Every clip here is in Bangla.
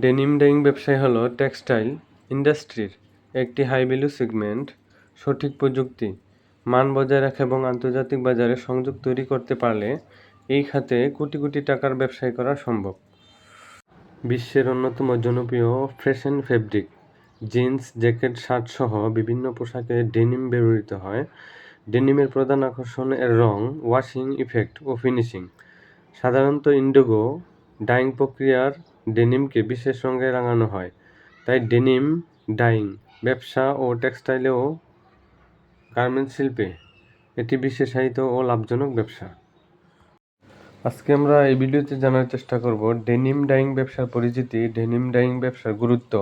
ডেনিম ডাইং ব্যবসায় হল টেক্সটাইল ইন্ডাস্ট্রির একটি হাই ভ্যালু সেগমেন্ট, সঠিক প্রযুক্তি, মান বজায় রাখা এবং আন্তর্জাতিক বাজারে সংযোগ তৈরি করতে পারলে এই খাতে কোটি কোটি টাকার ব্যবসায় করা সম্ভব। বিশ্বের অন্যতম জনপ্রিয় fashion fabric, jeans, jacket, shirt সহ বিভিন্ন পোশাকে ডেনিম ব্যবহৃত হয়। ডেনিমের প্রধান আকর্ষণ এর রং ওয়াশিং ইফেক্ট ও ফিনিশিং সাধারণত ইন্ডিগো ডাইং প্রক্রিয়ার ডেনিমকে বিশেষ রঙে রাঙানো হয়। তাই ডেনিম, ডাইং, ব্যবসা ও টেক্সটাইলে ও গার্মেন্টস শিল্পে এটি বিশেষায়িত ও লাভজনক ব্যবসা। আজকে আমরা এই ভিডিওতে জানার চেষ্টা করব ডেনিম, ডাইং ব্যবসার পরিচিতি। ডেনিম, ডাইং ব্যবসার গুরুত্ব,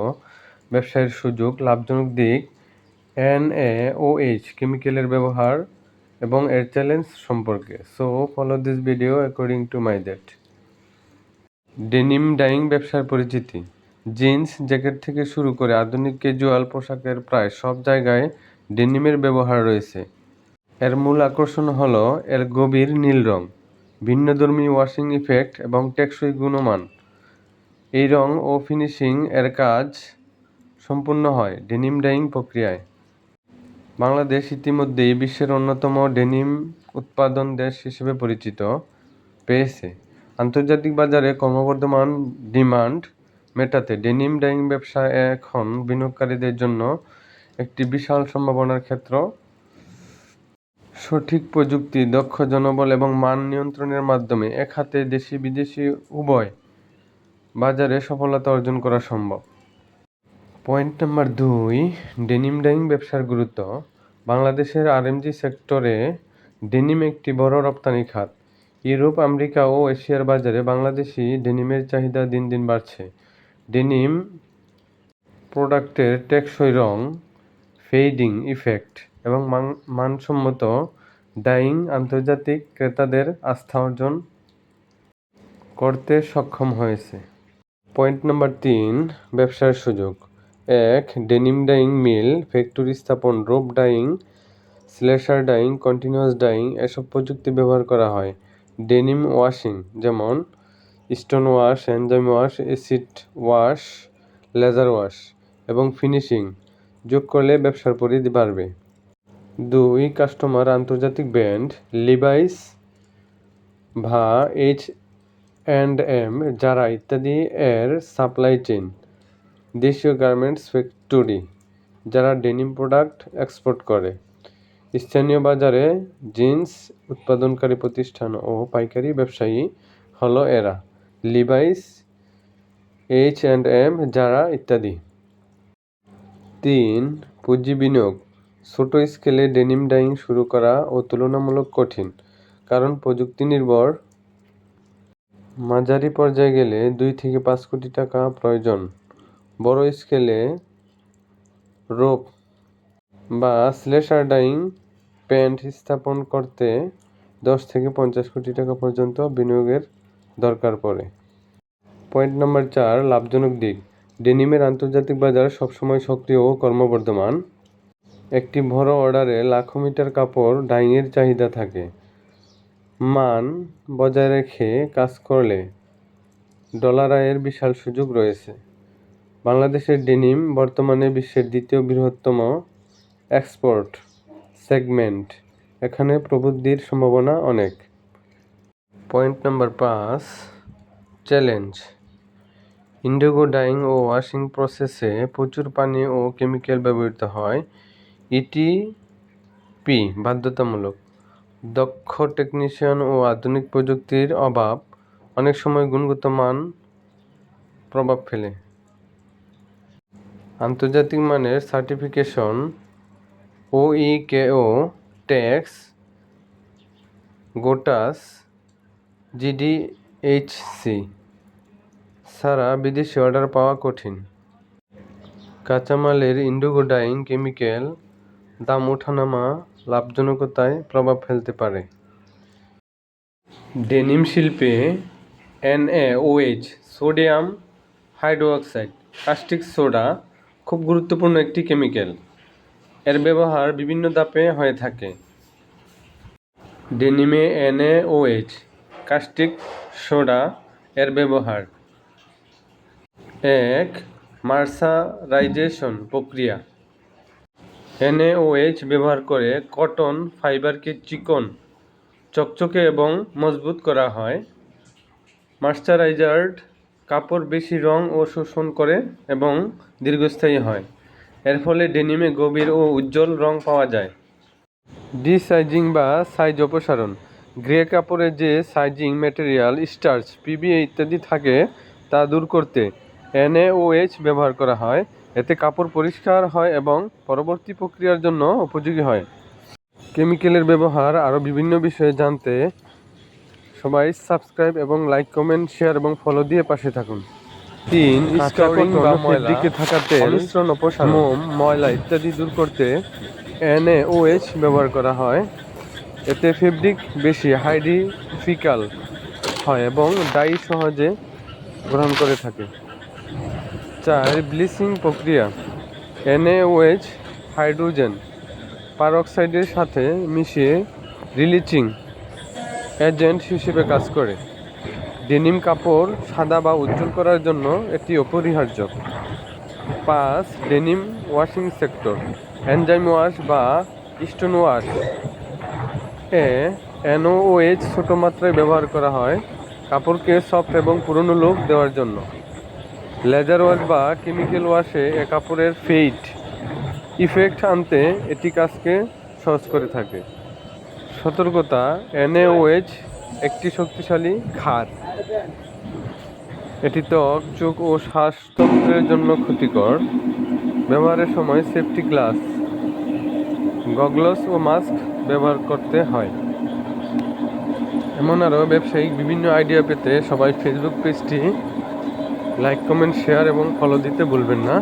ব্যবসায়ের সুযোগ, লাভজনক দিক, এন এ ও এইচ, কেমিক্যালের ব্যবহার এবং এর চ্যালেঞ্জ সম্পর্কে। So follow this video according to my that denim dyeing ব্যবসার পরিচিতি। জিন্স জ্যাকেট থেকে শুরু করে আধুনিক ক্যাজুয়াল পোশাকের প্রায় সব জায়গায় ডেনিমের ব্যবহার রয়েছে। এর মূল আকর্ষণ হল এর গভীর নীল রং, ভিন্নধর্মী ওয়াশিং ইফেক্ট এবং টেকসই গুণমান। এই রং ও ফিনিশিং এর কাজ সম্পূর্ণ হয় ডেনিম ডাইং প্রক্রিয়ায়। বাংলাদেশ ইতিমধ্যেই বিশ্বের অন্যতম ডেনিম উৎপাদন দেশ হিসেবে পরিচিত পেয়েছে। আন্তর্জাতিক বাজারে ক্রমবর্ধমান ডিমান্ড মেটাতে ডেনিম ডাইং ব্যবসা এখন বিনিয়োগকারীদের জন্য একটি বিশাল সম্ভাবনার ক্ষেত্র। সঠিক প্রযুক্তি, দক্ষ জনবল এবং মান নিয়ন্ত্রণের মাধ্যমে এক হাতে দেশি বিদেশি উভয় বাজারে সফলতা অর্জন করা সম্ভব। পয়েন্ট নাম্বার দুই, ডেনিম ডাইং ব্যবসার গুরুত্ব। বাংলাদেশের আরএমজি সেক্টরে ডেনিম একটি বড় রপ্তানি খাত। ইউরোপ, আমেরিকা ও এশিয়ার বাজারে বাংলাদেশি ডেনিমের চাহিদা দিন দিন বাড়ছে। ডেনিম প্রোডাক্টের টেকসই রং, ফেডিং ইফেক্ট এবং মানসম্মত ডাইং আন্তর্জাতিক ক্রেতাদের আস্থা অর্জন করতে সক্ষম হয়েছে। পয়েন্ট নাম্বার তিন, ব্যবসার সুযোগ। এক, ডেনিম ডাইং মিল, ফ্যাক্টরি স্থাপন, rope dyeing, slasher dyeing, continuous dyeing, এসব প্রযুক্তি ব্যবহার করা হয়। ডেনিম ওয়াশিং, যেমন stone wash, enzyme wash, acid wash, laser wash এবং ফিনিশিং যোগ করলে ব্যবসার পরিধি বাড়বে। দুই, কাস্টমার আন্তর্জাতিক ব্র্যান্ড লিভাইস ভা, এইচ অ্যান্ড এম যারা ইত্যাদি এর সাপ্লাই চেইন, দেশীয় গার্মেন্টস ফ্যাক্টরি, যারা ডেনিম প্রোডাক্ট এক্সপোর্ট করে। স্থানীয় বাজারে জিন্স উৎপাদনকারী প্রতিষ্ঠান ও পাইকারি ব্যবসায়ী হলো এরা। লিভাইস এইচ অ্যান্ড এম যারা ইত্যাদি। তিন, পুঁজি বিনিয়োগ। ছোট স্কেলে ডেনিম ডাইং শুরু করা ও তুলনামূলক কঠিন, কারণ প্রযুক্তি নির্ভর। মাঝারি পর্যায়ে গেলে দুই থেকে পাঁচ কোটি টাকা প্রয়োজন। বড় স্কেলে রোপ বা স্লেশার ডাইং প্যান্ট স্থাপন করতে দশ থেকে পঞ্চাশ কোটি টাকা পর্যন্ত বিনিয়োগের দরকার পড়ে। পয়েন্ট নম্বর চার, লাভজনক দিক। ডেনিমের আন্তর্জাতিক বাজার সবসময় সক্রিয় ও কর্মবর্ধমান। একটি বড় অর্ডারে লাখো মিটার কাপড় ডাইংয়ের চাহিদা থাকে। মান বজায় রেখে কাজ করলে ডলার আয়ের বিশাল সুযোগ রয়েছে। বাংলাদেশের ডেনিম বর্তমানে বিশ্বের দ্বিতীয় বৃহত্তম এক্সপোর্ট সেগমেন্ট। এখানে প্রবৃদ্ধির সম্ভাবনা অনেক। পয়েন্ট নাম্বার পাঁচ, চ্যালেঞ্জ। ইন্ডিগো ডাইং ও ওয়াশিং প্রসেসে প্রচুর পানি ও কেমিক্যাল ব্যবহৃত হয়। এটি পি বাধ্যতামূলক। দক্ষ টেকনিশিয়ান ও আধুনিক প্রযুক্তির অভাব অনেক সময় গুণগত মান প্রভাব ফেলে। আন্তর্জাতিক মানের সার্টিফিকেশন ও ই কে ও ট্যাক্স গোটাস জিডিএইচসি ছাড়া বিদেশি অর্ডার পাওয়া কঠিন। কাঁচামালের ইন্ডিগো ডাইং কেমিক্যাল দাম ওঠানামা লাভজনকতায় প্রভাব ফেলতে পারে। ডেনিম শিল্পে NAOH sodium hydroxide, caustic soda খুব গুরুত্বপূর্ণ একটি কেমিক্যাল এর ব্যবহার বিভিন্ন ধাপে হয়ে থাকে। ডেনিমে এনএওএইচ কাস্টিক, সোডা এর ব্যবহার। এক, মার্সারাইজেশন প্রক্রিয়া। এনএওএইচ ব্যবহার করে কটন, ফাইবারকে চিকন, চকচকে এবং মজবুত করা হয়। মার্সারাইজার্ড কাপড় বেশি রং ও শোষণ করে এবং দীর্ঘস্থায়ী হয়। এর ফলে ডেনিমে গভীর ও উজ্জ্বল রং পাওয়া যায়। ডিসাইজিং বা সাইজ অপসারণ। গ্রে কাপড়ে যে সাইজিং ম্যাটেরিয়াল স্টার্চ পিবিএ ইত্যাদি থাকে, তা দূর করতে এনএওএইচ ব্যবহার করা হয়। এতে কাপড় পরিষ্কার হয় এবং পরবর্তী প্রক্রিয়ার জন্য উপযোগী হয়। কেমিক্যালের ব্যবহার আরও বিভিন্ন বিষয়ে জানতে সবাই সাবস্ক্রাইব এবং লাইক, কমেন্ট, শেয়ার এবং ফলো দিয়ে পাশে থাকুন। তিন স্কাউরিং বা ফেব্রিকে থাকা তেল মিশ্রণ অপসারণ। মোম ময়লা ইত্যাদি দূর করতে এনএওএইচ ব্যবহার করা হয়। এতে ফেব্রিক বেশি হাইড্রিফিকাল হয় এবং ডাই সহজে গ্রহণ করে থাকে। চার ব্লিচিং প্রক্রিয়া। এনএওএইচ হাইড্রোজেন পারঅক্সাইডের সাথে মিশিয়ে রিলিচিং এজেন্ট হিসেবে কাজ করে। ডেনিম কাপড় সাদা বা উজ্জ্বল করার জন্য এটি অপরিহার্য। পাঁচ, denim washing sector, enzyme wash বা স্টোন ওয়াশ। এ, এনওএইচ ছোটো মাত্রায় ব্যবহার করা হয় কাপড়কে সফট এবং পুরনো লুক দেওয়ার জন্য। লেজার ওয়াশ বা কেমিক্যাল ওয়াশে এ কাপড়ের ফেইট ইফেক্ট আনতে এটি কাজকে সহজ করে থাকে। সতর্কতা এনএওএইচ শক্তিশালী ক্ষার এটি ত্বক, চোখ ও শ্বাসতন্ত্রের জন্য ক্ষতিকর। ব্যবহারের সময় সেফটি গ্লাস গগলস ও মাস্ক ব্যবহার করতে হয়। এমন আরও ব্যবসায়িক বিভিন্ন আইডিয়া পেতে সবাই ফেসবুক পেজটি লাইক কমেন্ট শেয়ার এবং ফলো দিতে ভুলবেন না।